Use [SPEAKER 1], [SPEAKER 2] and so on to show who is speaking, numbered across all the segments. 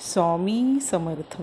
[SPEAKER 1] स्वामी समर्थ.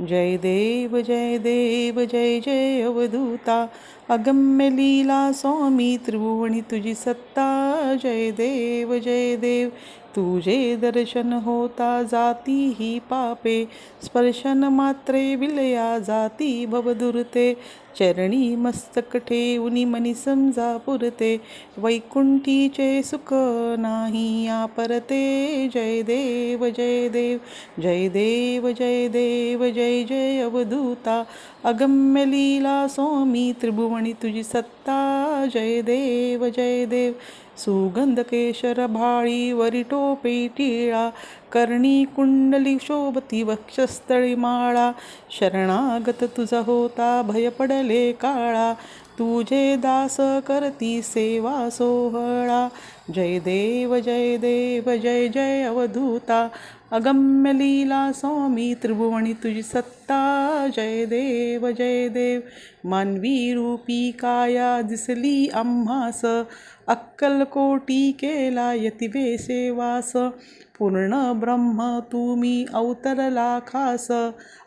[SPEAKER 1] जय देव जय देव जय जय अवधूता. अगम्य लीला स्वामी त्रिभुवनी तुझी सत्ता. जय देव जय देव. तुझे दर्शन होता जाती ही पापे. स्पर्शन मात्रे विलया जाती भवदुरते. चरणी मस्तक ठेवून मनी समजा पुरते. वैकुंठीचे सुख नाही या परते जय देव जय देव जय देव जय देव जय जय अवधूता. अगम्य लीला स्वामी त्रिभुवनी तुझी सत्ता जय देव जय देव. सुगंध केशर भाळी वरी टोपे टिळा कर्णी कुंडली शोभती वक्षस्थळी माळा. शरणागत तुझा होता भय पडले काळा तुझे दास करती सेवा सोहळा. जय देव जय देव जय जय अवधूता। अगम्य लीला स्वामी त्रिभुवनी तुझी सत्ता। जय देव जय देव मानवी रूपी काया दिसली आम्हास। अक्कलकोटी केला यतिवे वास पूर्ण ब्रह्म तुम्ही अवतरला खास।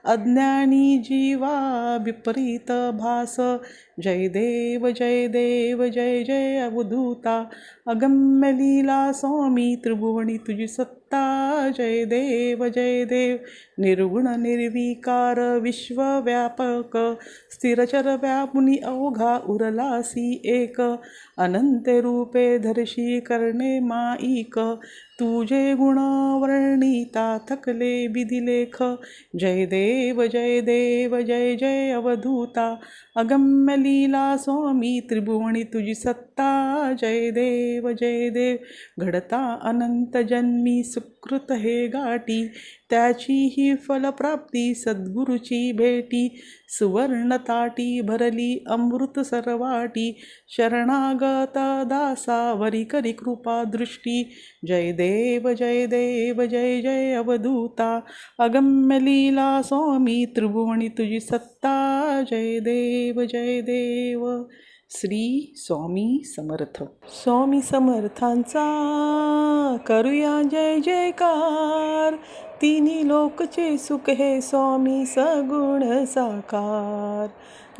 [SPEAKER 1] अज्ञानी जीवा विपरीत भास। जय देव जय देव जय जय अवधूता। अगम्य मलिला स्वामी त्रिभुवनी तुझी सत्ता जय देव जय देव. निर्गुण निर्विकार विश्वव्यापक. स्थिरचर व्यापुनी अवघा उरलासी एक. अनंत रूपे धर्षी करणे माईक. तुझे गुण वर्णिता थकले विधिलेख जय देव जय देव जय जय अवधूता. अगम्य लीला स्वामी त्रिभुवनी तुझी सत्ता. जय देव जय देव. घडता अनंत जन्मी सुकृत हे गाठी त्याची ही फलप्राप्ती सद्गुरुची भेटी. सुवर्णताटी भरली अमृत सरवाटी शरणागत दासा वरी करी कृपा दृष्टी. जय देव जय देव जय जय अवधूता. अगम्य लीला स्वामी त्रिभुवनी तुझी सत्ता. जय देव जय देव. श्री स्वामी समर्थ. स्वामी समर्थांचा करूया जय जयकार. तिन्ही लोकचे सुख हे स्वामी सगुण साकार.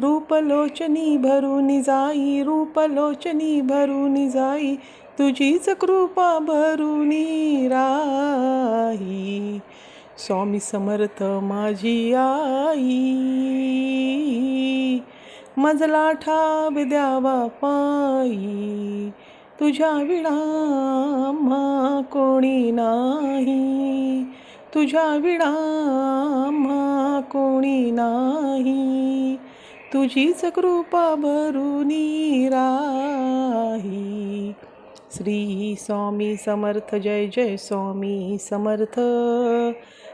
[SPEAKER 1] रूपलोचनी भरून जाई रूपलोचनी भरून जाई तुझीच कृपा भरून राही. स्वामी समर्थ माझी आई. मजला ठाव द्यावा पायी तुझ्या विणा कोणी नाही. तुझ्या विणा कोणी नाही. तुझीच कृपा भरुनी राही. श्री स्वामी समर्थ जय जय स्वामी समर्थ.